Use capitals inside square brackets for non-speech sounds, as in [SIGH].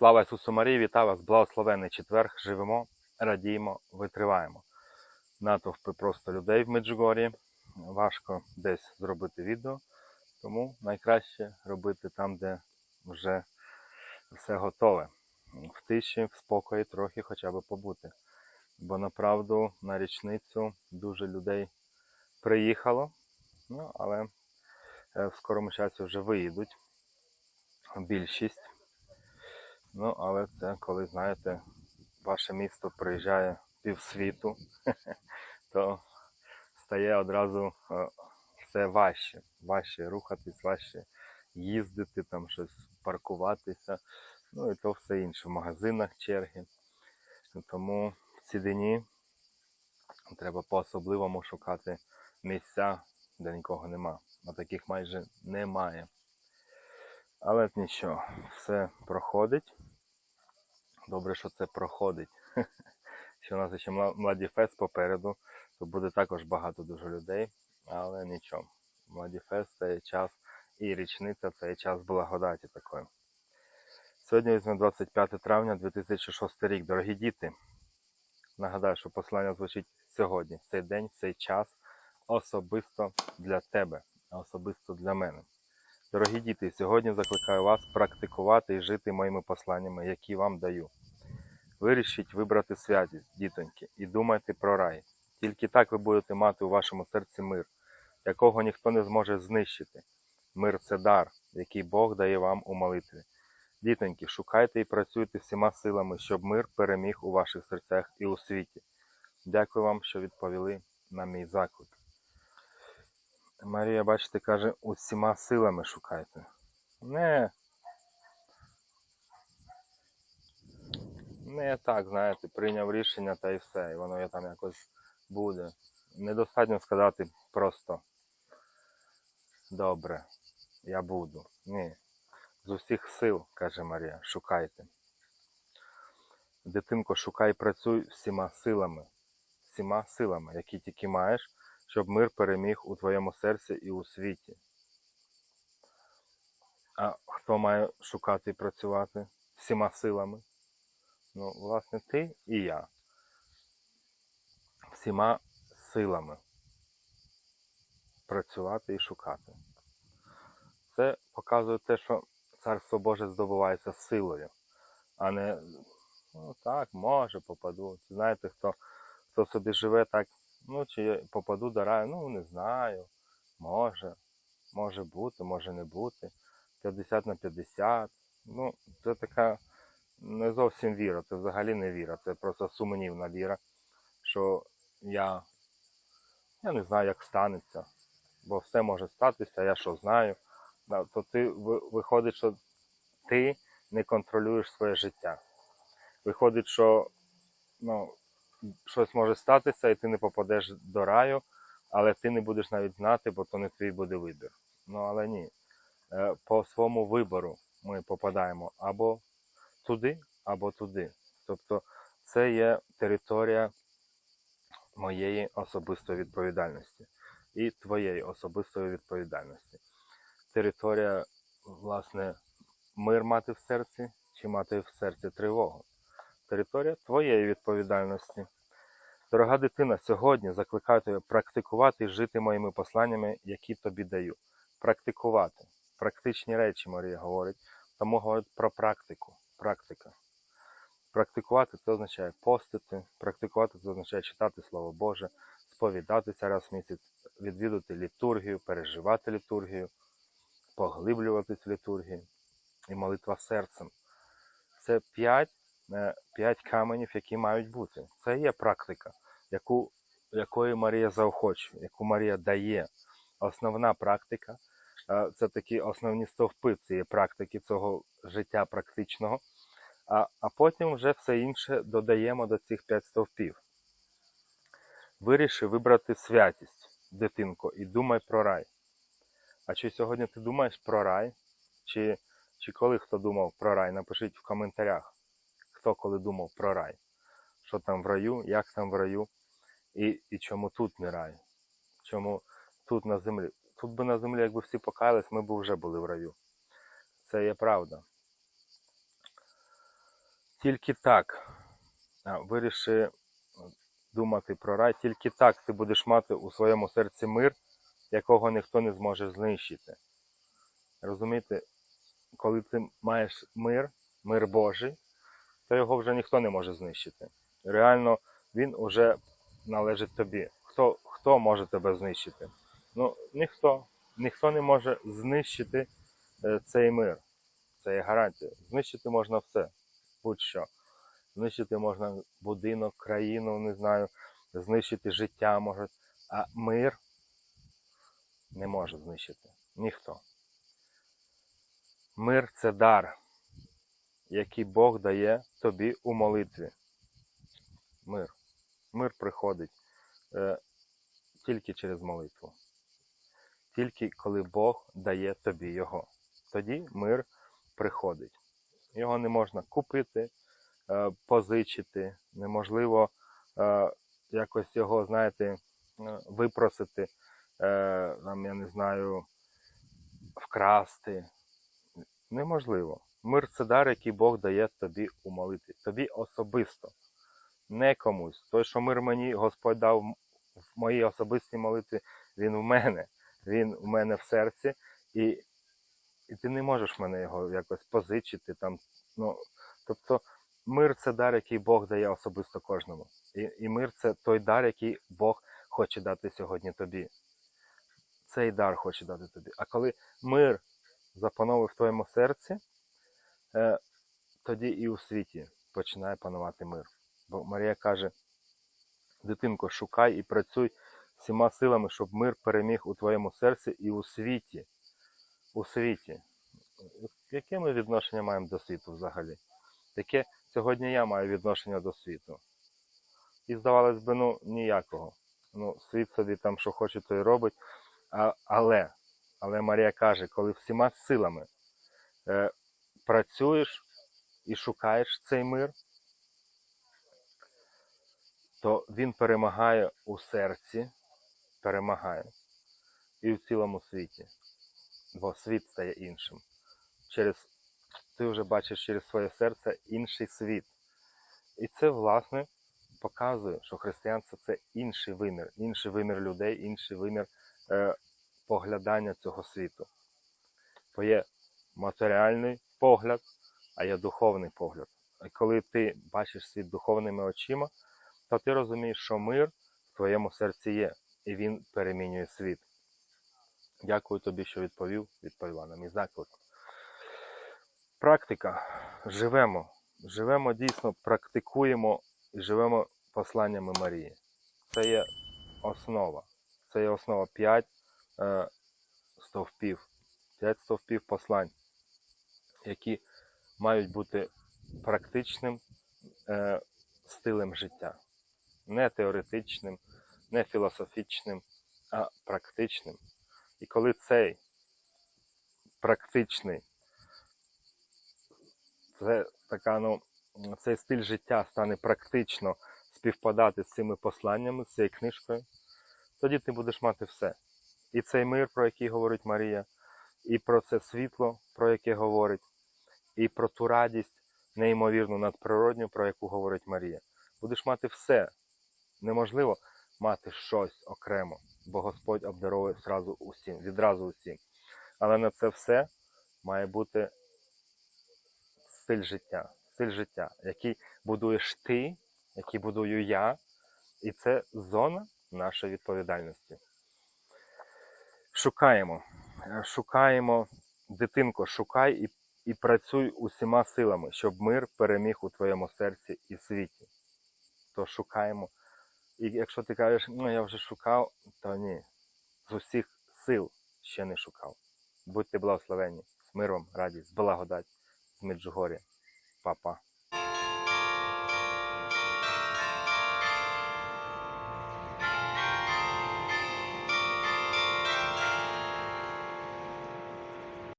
Слава Ісусу Марії, вітаю вас, благословенний четверг. Живемо, радіємо, витриваємо. Натовпи просто людей в Меджугорі. Важко десь зробити відео, тому найкраще робити там, де вже все готове. В тиші, в спокої трохи хоча б побути. Бо направду на річницю дуже людей приїхало, ну, але е, в скорому часі вже виїдуть більшість. Ну, але це коли, знаєте, ваше місто приїжджає півсвіту, [LAUGHS] то стає одразу е, все важче. Важче рухатись, важче їздити, там щось паркуватися. Ну і то все інше. В магазинах черги. Тому в ці дні треба по-особливому шукати місця, де нікого нема. А таких майже немає. Але нічого, все проходить. Добре, що це проходить. [LAUGHS] Що у нас ще младі фест попереду, то буде також багато дуже людей, але нічого. Младі фест це час і річниця це час благодаті такої. Сьогодні візьме 25 травня 2006 рік. Дорогі діти, нагадаю, що послання звучить сьогодні, в цей день, в цей час, особисто для тебе, особисто для мене. Дорогі діти, сьогодні закликаю вас практикувати і жити моїми посланнями, які вам даю. Вирішіть вибрати святість, дітоньки, і думайте про рай. Тільки так ви будете мати у вашому серці мир, якого ніхто не зможе знищити. Мир це дар, який Бог дає вам у молитві. Дітоньки, шукайте і працюйте всіма силами, щоб мир переміг у ваших серцях і у світі. Дякую вам, що відповіли на мій заклик. Марія, бачите, каже, усіма силами шукайте. Не. Не так, знаєте, прийняв рішення та і все, і воно там якось буде. Недостатньо сказати просто добре, я буду. Ні. З усіх сил, каже Марія, шукайте. Дитинко, шукай, працюй всіма силами, всіма силами, які тільки маєш, щоб мир переміг у твоєму серці і у світі. А хто має шукати і працювати всіма силами? Ну, власне, ти і я. Всіма силами працювати і шукати. Це показує те, що Царство Боже здобувається силою, а не ну так, може, попаду. Знаєте, хто, хто собі живе так, ну чи я попаду до раю, ну не знаю. Може, може бути, може не бути. 50 на 50. Ну, це така не зовсім віра, це взагалі не віра, це просто сумнівна віра, що я, я не знаю, як станеться, бо все може статися, я що знаю. То ти виходить, що ти не контролюєш своє життя. Виходить, що ну, щось може статися, і ти не попадеш до раю, але ти не будеш навіть знати, бо то не твій буде вибір. Ну але ні. Е, По своєму вибору ми попадаємо або туди, або туди. Тобто це є територія моєї особистої відповідальності і твоєї особистої відповідальності. Територія, власне, мир мати в серці чи мати в серці тривогу. Територія твоєї відповідальності. Дорога дитина, сьогодні закликаю тебе практикувати і жити моїми посланнями, які тобі даю. Практикувати. Практичні речі, Марія говорить. Тому говорить про практику. Практика. Практикувати це означає постити, практикувати це означає читати Слово Боже, сповідатися раз в місяць, відвідувати літургію, переживати літургію, поглиблюватись в літургію і молитва серцем. Це п'ять, п'ять каменів, які мають бути. Це є практика, яку, якої Марія заохочує, яку Марія дає. Основна практика е, це такі основні стовпи цієї практики, цього життя практичного. А, а потім вже все інше додаємо до цих п'ять стовпів. Виріши вибрати святість, дитинко, і думай про рай. А чи сьогодні ти думаєш про рай? Чи, чи коли хто думав про рай? Напишіть в коментарях, хто коли думав про рай. Що там в раю, як там в раю, і, і чому тут не рай? Чому тут на землі? Тут би на землі, якби всі покаялись, ми б вже були в раю. Це є правда. Тільки так виріши думати про рай, тільки так ти будеш мати у своєму серці мир, якого ніхто не зможе знищити. Розумієте, коли ти маєш мир, мир Божий, то його вже ніхто не може знищити. Реально, він уже належить тобі. Хто, хто може тебе знищити? Ну, ніхто. Ніхто не може знищити е, цей мир. Це є гарантія. Знищити можна все, будь-що. Знищити можна будинок, країну, не знаю, знищити життя може. А мир не може знищити. Ніхто. Мир це дар, який Бог дає тобі у молитві. Мир. Мир приходить е, тільки через молитву. Тільки коли Бог дає тобі його. Тоді мир приходить. Його не можна купити, е, позичити, неможливо е, якось його, знаєте, е, випросити, е, там, я не знаю, вкрасти. Неможливо. Мир це дар, який Бог дає тобі у молитві. Тобі особисто, не комусь. Той, що мир мені Господь дав в моїй особистій молитві, він в мене. Він у мене в серці, і, і ти не можеш мене його якось позичити. Там, ну, тобто, мир це дар, який Бог дає особисто кожному. І, і мир це той дар, який Бог хоче дати сьогодні тобі. Цей дар хоче дати тобі. А коли мир запановує в твоєму серці, тоді і у світі починає панувати мир. Бо Марія каже: дитинко, шукай і працюй всіма силами, щоб мир переміг у твоєму серці і у світі. У світі. Яке ми відношення маємо до світу взагалі? Яке сьогодні я маю відношення до світу? І здавалось би, ну ніякого. Ну, світ собі там, що хоче, то й робить. А, але, але Марія каже, коли всіма силами е, працюєш і шукаєш цей мир, то він перемагає у серці, перемагає і в цілому світі. Бо світ стає іншим. Через, ти вже бачиш через своє серце інший світ. І це, власне, показує, що християнство це інший вимір, інший вимір людей, інший вимір е, поглядання цього світу. Бо є матеріальний погляд, а є духовний погляд. І коли ти бачиш світ духовними очима, то ти розумієш, що мир в твоєму серці є, і він перемінює світ. Дякую тобі, що відповів, відповіла на мій заклик. Практика. Живемо. Живемо дійсно, практикуємо і живемо посланнями Марії. Це є основа. Це є основа 5 е, стовпів. 5 стовпів послань, які мають бути практичним е, стилем життя. Не теоретичним, не філософічним, а практичним. І коли цей практичний, це така, ну, цей стиль життя стане практично співпадати з цими посланнями, з цією книжкою, тоді ти будеш мати все. І цей мир, про який говорить Марія, і про це світло, про яке говорить, і про ту радість неймовірну надприродню, про яку говорить Марія. Будеш мати все. Неможливо мати щось окремо, бо Господь обдаровує зразу усім, відразу усім. Але на це все має бути стиль життя, стиль життя, який будуєш ти, який будую я, і це зона нашої відповідальності. Шукаємо, шукаємо, дитинко, шукай і, і працюй усіма силами, щоб мир переміг у твоєму серці і світі. То шукаємо. І якщо ти кажеш, ну я вже шукав, то ні. З усіх сил ще не шукав. Будьте благословені, з миром, радість, благодать, з Меджугоря. Па-па.